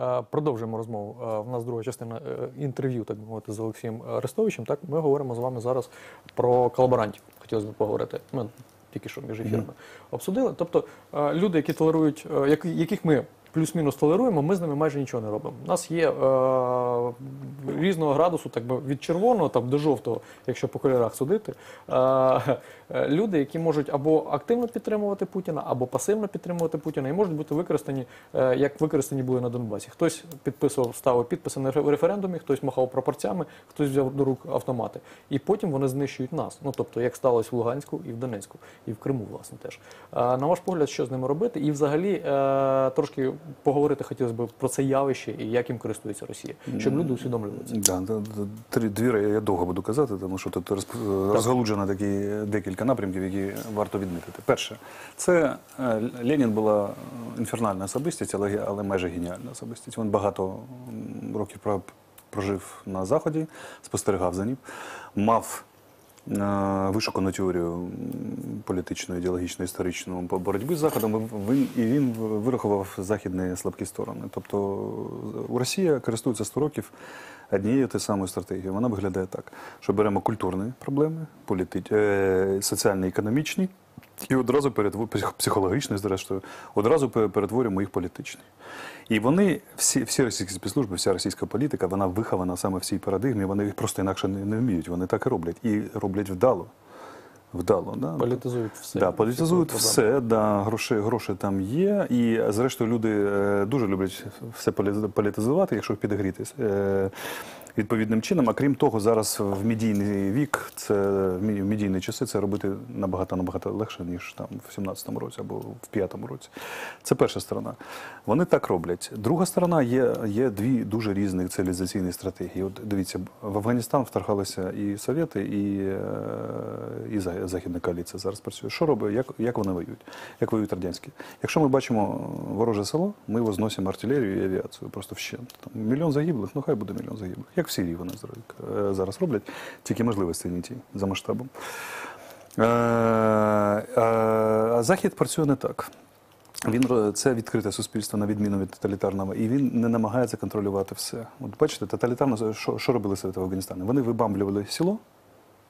Е, Продовжуємо розмову. Е, У нас друга частина е, інтерв'ю, так би мовити, з Олексієм Арестовичем. Так, ми говоримо з вами зараз про колаборантів. Хотілося б поговорити. Ми тільки що між ефірами обсудили. Тобто е, люди, які толерують, е, яких ми плюс-мінус толеруємо, ми з ними майже нічого не робимо. У нас є е, різного градусу, так би від червоного там до жовтого, якщо по кольорах судити. Е, е, люди, які можуть або активно підтримувати Путіна, або пасивно підтримувати Путіна, і можуть бути використані, е, як використані були на Донбасі. Хтось підписував, ставив підписи на референдумі, хтось махав прапорцями, хтось взяв до рук автомати. І потім вони знищують нас. Ну тобто, як сталося в Луганську і в Донецьку, і в Криму, власне, теж. Е, На ваш погляд, що з ними робити? І взагалі е, трошки поговорити хотілося б про це явище і як їм користується Росія, щоб люди усвідомлювали це. Да, три дві я довго буду казати, тому що тут розп- розгалуджено такі декілька напрямків, які варто відмітити. Перше, це е, Ленін була інфернальна особистість, але, але майже геніальна особистість. Він багато років про- прожив на заході, спостерігав за ним, мав е, вишукану теорію політичну, ідеологічну, історичну по боротьбі з Заходом, він, і він вирахував західні слабкі сторони. Тобто Росія користується 100 років однією тією самою стратегією. Вона виглядає так, що беремо культурні проблеми, політи... е, соціальні, економічні, і одразу перетворюємо психологічні, зрештою, одразу перетворюємо їх в політичні. І вони, всі, всі російські спецслужби, вся російська політика, вона вихована саме в цій парадигмі, вони їх просто інакше не, не вміють. Вони так і роблять. І роблять вдало. Вдало, да? Політизують все. Да, політизують Всі все, да, гроші, гроші там є. І зрештою люди е, дуже люблять все політизувати, якщо підігрітись е, відповідним чином. А крім того, зараз в медійний вік, це в медійні часи це робити набагато набагато легше, ніж там в 17-му році або в 5-му році. Це перша сторона. Вони так роблять. Друга сторона є, є дві дуже різні цивілізаційні стратегії. От дивіться, в Афганістан вторгалися і Совєти, і, е, і Західна коаліція зараз працює. Що робить? Як, як вони воюють? Як воюють радянські? Якщо ми бачимо вороже село, ми його зносимо артилерію і авіацію просто вщент. Там мільйон загиблих, ну хай буде мільйон загиблих. Як в Сирії вони е, зараз роблять, тільки можливості не ті за масштабом. Е, А Захід працює не так. Він це відкрите суспільство на відміну від тоталітарного, і він не намагається контролювати все. От бачите, тоталітарно що, що робили Совєти в Афганістані? Вони вибамблювали село,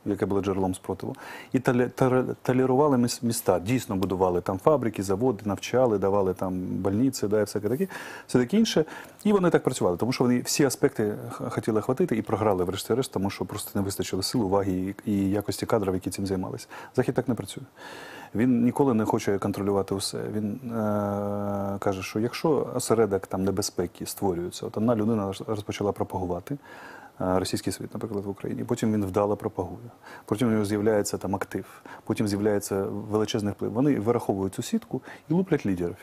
яке було джерелом спротиву, і толе- толе- толерували міста. Дійсно будували там фабрики, заводи, навчали, давали там больниці, да, і всяке таке, все таке інше. І вони так працювали, тому що вони всі аспекти хотіли хватити і програли врешті-решт, тому що просто не вистачило сил, уваги і, і якості кадрів, які цим займалися. Захід так не працює. Він ніколи не хоче контролювати все. Він е- каже, що якщо осередок там небезпеки створюється, от одна людина розпочала пропагувати. Е, Російський світ, наприклад, в Україні. Потім він вдало пропагує. Потім у нього з'являється там актив, потім з'являється величезний вплив. Вони вираховують цю сітку і луплять лідерів.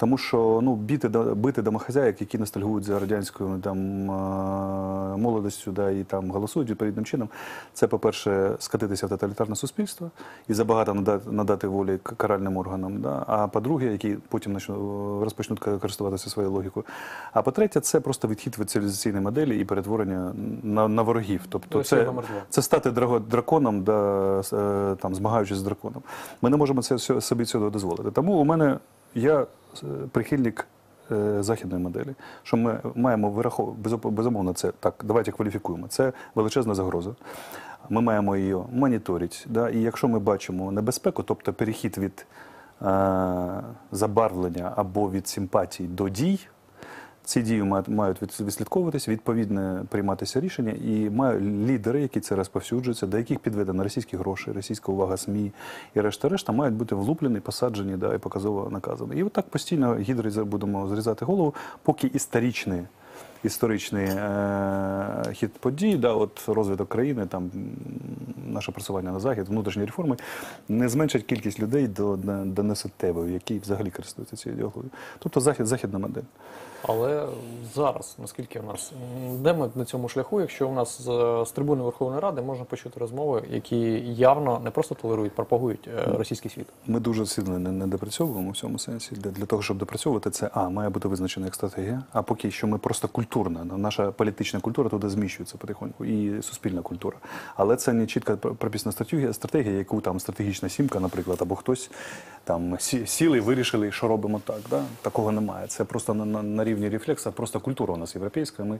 Тому що ну, бити, до- бити домохазяїк, які ностальгують за радянською там, е, молодостю да, і там голосують відповідним чином, це, по-перше, скатитися в тоталітарне суспільство і забагато надати, надати волі каральним органам. Да? А по-друге, які потім начну- розпочнуть користуватися своєю логікою. А по-третє, це просто відхід від цивілізаційної моделі і перетворення на, на ворогів. Тобто це, це стати драконом, да, е, там, змагаючись з драконом. Ми не можемо це собі цього дозволити. Тому у мене я е, прихильник е, західної моделі, що ми маємо вираховувати, безумовно, це так, давайте кваліфікуємо. Це величезна загроза. Ми маємо її моніторити. Да? І якщо ми бачимо небезпеку, тобто перехід від е, забарвлення або від симпатій до дій, ці дії мають- мають від- відслідковуватися, відповідно прийматися рішення, і мають лідери, які це розповсюджуються, до яких підведено російські гроші, російська увага СМІ і решта-решта, мають бути влуплені, посаджені да, і показово наказані. І отак постійно гідри будемо зрізати голову, поки історичні. Історичний е- хід подій, да, от розвиток країни, там наше просування на захід, внутрішні реформи не зменшать кількість людей до, до, несуттєвої, які взагалі користуються цією ідеологією. Тобто захід, західна модель. Але зараз, наскільки в нас де ми на цьому шляху, якщо у нас з, з трибуни Верховної Ради можна почути розмови, які явно не просто толерують, пропагують е, російський світ. Ми дуже сильно не, не допрацьовуємо в цьому сенсі. Для, для того, щоб допрацьовувати це, а має бути визначена як стратегія. А поки що ми просто культурна, наша політична культура туди зміщується потихоньку, і суспільна культура. Але це не чітко пр- прописана стратегія, стратегія, яку там стратегічна сімка, наприклад, або хтось там сіли і вирішили, що робимо так. Да? Такого немає. Це просто на, на, на рівні рефлекса, просто культура у нас європейська. Ми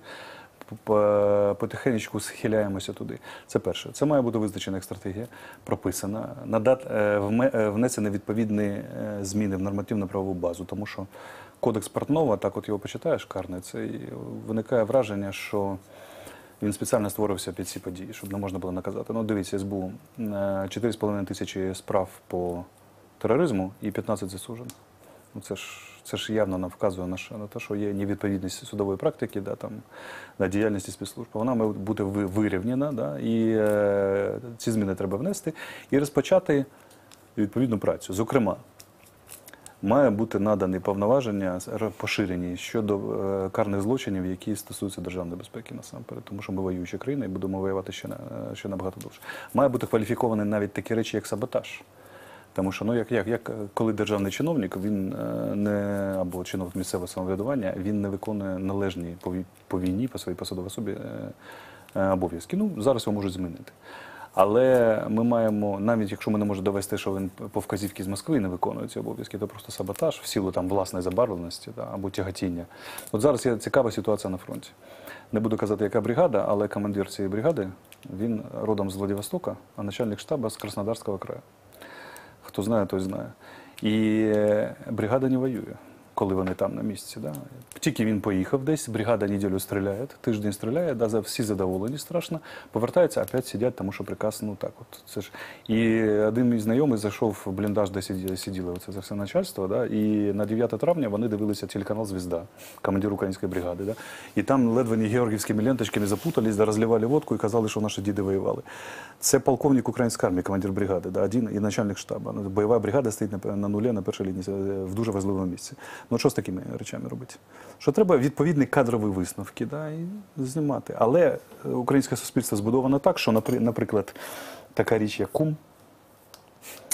по- потихенечку схиляємося туди. Це перше. Це має бути визначена як стратегія, прописана, надати е, е, внесені відповідні е, зміни в нормативно-правову базу, тому що кодекс Портнова, так от його почитаєш, карне, це і виникає враження, що він спеціально створився під ці події, щоб не можна було наказати. Ну, дивіться, СБУ е, 4,5 тисячі справ по тероризму і 15 засуджених. Ну, це ж це ж явно нам вказує на, на те, що є невідповідність судової практики, да, там, на діяльності спецслужб. Вона має бути вирівняна, да, і е, ці зміни треба внести і розпочати відповідну працю. Зокрема, має бути надані повноваження поширені щодо е, карних злочинів, які стосуються державної безпеки насамперед, тому що ми воююча країна і будемо воювати ще, на- е, ще набагато довше. Має бути кваліфікований навіть такі речі, як саботаж. Тому що ну як, як, як коли державний чиновник він е, не або чиновник місцевого самоврядування він не виконує належні по, війні, по своїй посадовій особі обов'язки. Ну зараз його можуть змінити. Але ми маємо, навіть якщо ми не можемо довести, що він по вказівці з Москви не виконує ці обов'язки, то просто саботаж в силу там власної забарвленості да, або тяготіння. От зараз є цікава ситуація на фронті. Не буду казати, яка бригада, але командир цієї бригади він родом з Владивостока, а начальник штабу з Краснодарського краю. Хто знає, той знає. І е, бригада не воює, коли вони там на місці. Да? Тільки він поїхав десь, бригада неділю стріляє, тиждень стріляє, да, всі задоволені страшно, повертаються, опять сидять, тому що приказ, ну так от. Це ж. І один мій знайомий зайшов в бліндаж, де сиділи, сиділо це за все начальство, да? і на 9 травня вони дивилися телеканал Звізда, командир української бригади. Да? І там ледве не георгіївськими ленточками запутались, да, розливали водку і казали, що наші діди воювали. Це полковник української армії, командир бригади, да, один і начальник штабу. Бойова бригада стоїть на, на нулі на першій лінії е, в дуже важливому місці. Ну що з такими речами робити? Що треба відповідні кадрові висновки да, і знімати. Але е, українське суспільство збудовано так, що, наприклад, така річ, як кум,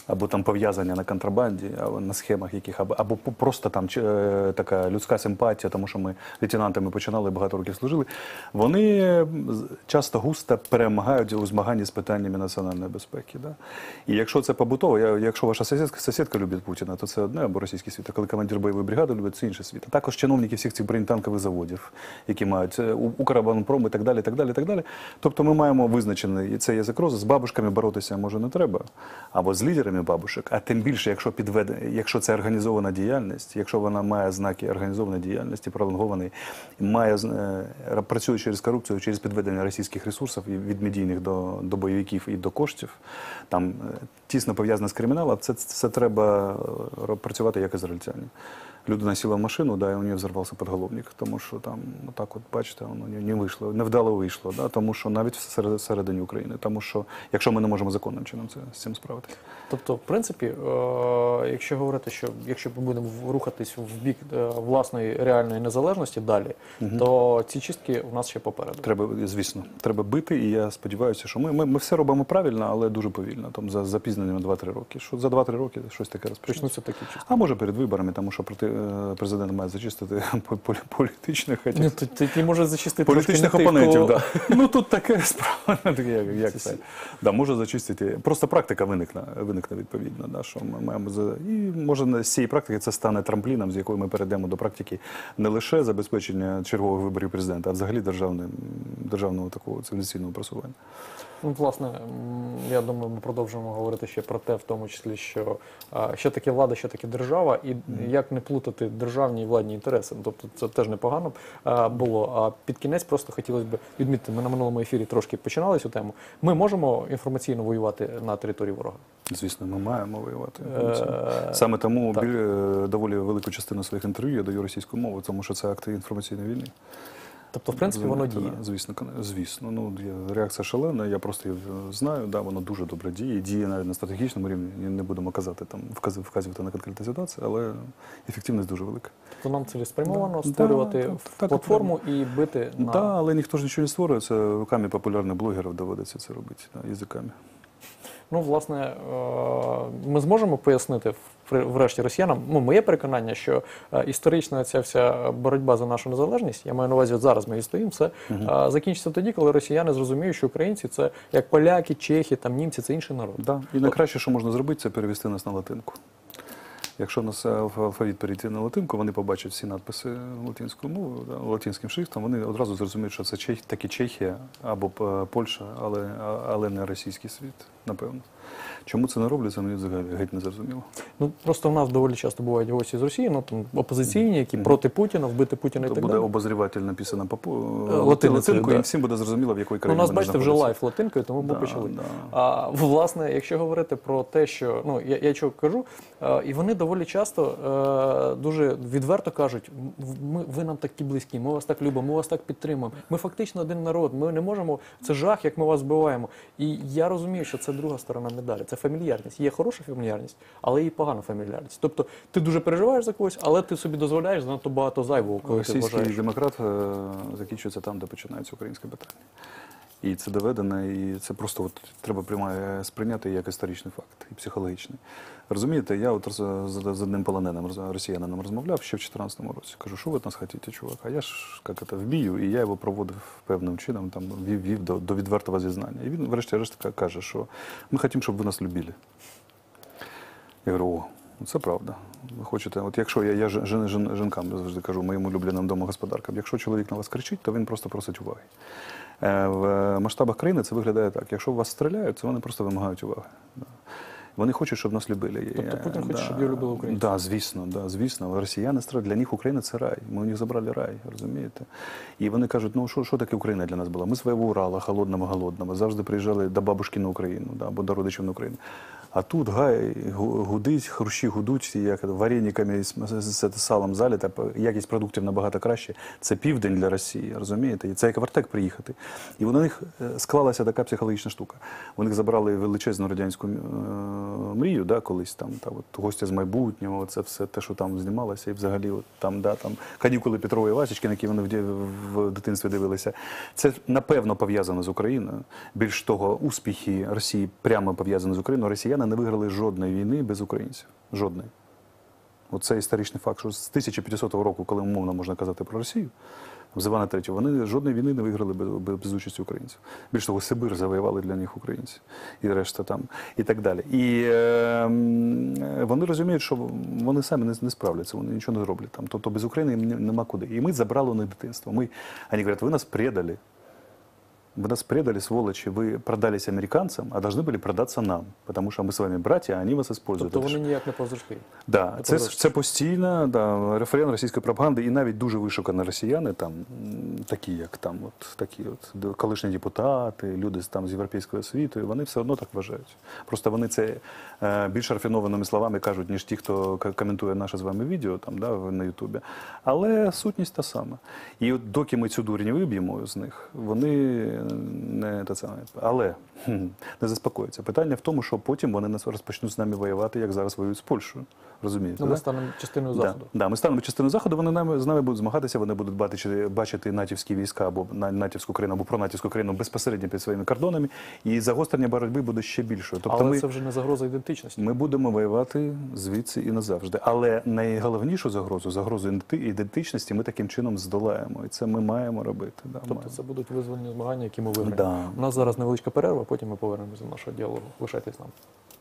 або там пов'язання на контрабанді, або на схемах яких, або, або просто там чи- е, така людська симпатія, тому що ми лейтенантами починали, багато років служили, вони часто густо перемагають у змаганні з питаннями національної безпеки. Да? І якщо це побутово, якщо ваша сусідка, сусідка любить Путіна, то це одне або російський світ. А коли командир бойової бригади любить, це інший світ. А також чиновники всіх цих бронетанкових заводів, які мають е, Укроборонпром і так далі, так далі, так далі. Тобто ми маємо визначений і це язик розвитку. З бабушками боротися може не треба, або з лідерами бабушек, а тим більше, якщо підведе, якщо це організована діяльність, якщо вона має знаки організованої діяльності, пролонгованої, має е, працює через корупцію, через підведення російських ресурсів від медійних до, до бойовиків і до коштів, там е, тісно пов'язане з криміналом, це, це треба е, працювати як ізраїльтяни. Людина сіла в машину, да, і у неї взорвався підголовник, тому що там, ну так от бачите, воно не, не вийшло, невдало вийшло, да, тому що навіть всеред- всередині України, тому що якщо ми не можемо законним чином це, з цим справитися. Тобто, в принципі, е, якщо говорити, що якщо ми будемо рухатись в бік е, власної реальної незалежності далі, то ці чистки у нас ще попереду. Треба, звісно, треба бити, і я сподіваюся, що ми, ми, ми все робимо правильно, але дуже повільно, там за запізненням 2-3 роки. Що за 2-3 роки щось таке розпочнеться. Такі чистки. А може перед виборами, тому що проти, президент має зачистити полі- полі- політичних Ну, хотів. ти, ти, ти може зачистити Політичних опонентів, кого- да. Ну тут таке справа, як, як Це. Да, може зачистити. Просто практика виникне, виникне відповідно. Да, що ми маємо за... І може з цієї практики це стане трампліном, з якої ми перейдемо до практики не лише забезпечення чергових виборів президента, а взагалі державним, державного такого цивілізаційного просування. Ну, власне, я думаю, ми продовжимо говорити ще про те, в тому числі, що що таке влада, що таке держава, і як не плутати державні і владні інтереси. Ну, Тобто це теж непогано було. А під кінець просто хотілося б відмітити, ми на минулому ефірі трошки починали цю тему. Ми можемо інформаційно воювати на території ворога. Звісно, ми маємо воювати. Е, Саме тому так. біль- е, доволі велику частину своїх інтерв'ю я даю російською мовою, тому що це акти інформаційної війни. Тобто, в принципі, воно діє. Звісно, звісно. Ну, реакція шалена, я просто її знаю, да, воно дуже добре діє. Діє навіть на стратегічному рівні. Не будемо казати, там, вказ- вказувати на конкретні ситуації, але ефективність дуже велика. Тобто нам цілеспрямовано Да, створювати да, так, так і платформу і бити Так, на да, але ніхто ж нічого не створює. Це руками популярних блогерів доводиться це робити, да, язиками. ну власне е, ми зможемо пояснити врешті росіянам. Ну, моє переконання, що е, історична ця вся боротьба за нашу незалежність, я маю на увазі, от зараз ми її стоїмо, це е, закінчиться тоді, коли росіяни зрозуміють, що українці це як поляки, чехи, там німці, це інший народ. Да. І найкраще, що можна зробити, це перевести нас на латинку. Якщо нас алф- алфавіт перейти на латинку, вони побачать всі надписи латинською мовою, латинським шрифтом, вони одразу зрозуміють, що це Чех, таки Чехія або е, Польща, але, але не російський світ, напевно. Чому це не роблять, це мені взагалі геть не зрозуміло. Ну просто в нас доволі часто бувають гості з Росії, ну там опозиційні, які проти Путіна, вбити Путіна і То так буде далі. обозріватель написано по Е, латиницею, латинкою, да. і всім буде зрозуміло, в якій Ну, у нас, бачите, вже лайф латинкою, тому ми Да, почали. да. А власне, якщо говорити про те, що ну я, я чого кажу, е, і вони доволі часто е, дуже відверто кажуть: ми ви нам такі близькі, ми вас так любимо, ми вас так підтримуємо. Ми фактично один народ. Ми не можемо. Це жах, як ми вас вбиваємо. І я розумію, що це друга сторона медалі. Це фамільярність. Є хороша фамільярність, але і погана фамільярність. Тобто ти дуже переживаєш за когось, але ти собі дозволяєш занадто багато зайвого, коли ти Російський вважаєш. демократ е, закінчується там, де починається українське питання. І це доведено, і це просто от треба прямо сприйняти як історичний факт і психологічний. Розумієте, я от з, одним полоненим росіянином розмовляв ще в 2014 році. Кажу, що ви від нас хочете, чувак? А я ж як це, вбію, і я його проводив певним чином, там вів, вів до, до відвертого зізнання. І він, врешті-решт, каже, що ми хочемо, щоб ви нас любили. Я говорю, о, це правда. Ви хочете, от якщо я, я жен, жен- жінкам завжди кажу, моєму улюбленому домогосподаркам, якщо чоловік на вас кричить, то він просто просить уваги. Е, в масштабах країни це виглядає так. Якщо в вас стріляють, це вони просто вимагають уваги. Вони хочуть, щоб нас любили. Тобто Путін да. хоче, щоб його любили українці? Да, звісно, да, звісно. Росіяни. Для них Україна це рай. Ми у них забрали рай, розумієте? І вони кажуть, ну що, що таке Україна для нас була? Ми свого Урала, холодного, голодного, завжди приїжджали до бабушки на Україну, да, або до родичів на Україну. А тут гай гудить, хрущі гудуть, як варениками з, салом заліта, п- якість продуктів набагато краще. Це південь для Росії, розумієте? І це як в Артек приїхати. І у них е, склалася така психологічна штука. У них забрали величезну радянську е, мрію, да, колись там, та, от, гостя з майбутнього, це все те, що там знімалося, і взагалі от, там, да, там, канікули Петрова і Васічки, на які вони в, в дитинстві дивилися. Це напевно пов'язано з Україною. Більш того, успіхи Росії прямо пов'язані з Україною. Росіяни не виграли жодної війни без українців. Жодної. Оце історичний факт, що з 1500 року, коли умовно можна казати про Росію, з Івана III, вони жодної війни не виграли без, без, участі українців. Більш того, Сибир завоювали для них українці і решта там, і так далі. І е, вони розуміють, що вони самі не, не справляться, вони нічого не зроблять там. Тобто без України їм нема куди. І ми забрали у них дитинство. Ми, вони говорять, ви нас предали. Вы нас предали, сволочи, вы продались американцам, а должны были продаться нам, потому что мы с вами братья, а они вас используют. Тобто Это ж- вони ніяк не позажки. Да, Не це, позначиться. це постійно, да, референ російської пропаганди, і навіть дуже вишукані росіяни, там, м, такі, як там, от, такі от, де- колишні депутати, люди з, там, з європейської освіти, вони все одно так вважають. Просто вони це е, більш рафінованими словами кажуть, ніж ті, хто к- коментує наше з вами відео там, да, в- на Ютубі. Але сутність та сама. І от доки ми цю дурь не виб'ємо з них, вони не те саме. Але не заспокояться. Питання в тому, що потім вони нас розпочнуть з нами воювати, як зараз воюють з Польщею. Розумієте? Ну, ми станемо частиною заходу. да, ми станемо частиною заходу. Вони нами з нами будуть змагатися. Вони будуть бачити, бачити натівські війська або на- натівську країну, або пронатівську країну безпосередньо під своїми кордонами. І загострення боротьби буде ще більшою. Тобто Але ми, це вже не загроза ідентичності. ми будемо воювати звідси і назавжди. Але найголовнішу загрозу, загрозу ідентичності, ми таким чином здолаємо. І це ми маємо робити. Да, Тобто маємо. це будуть визвольні змагання, які ми виграємо. Да. У нас зараз невеличка перерва, потім ми повернемося до нашого діалогу. Лишайтесь нам. нами.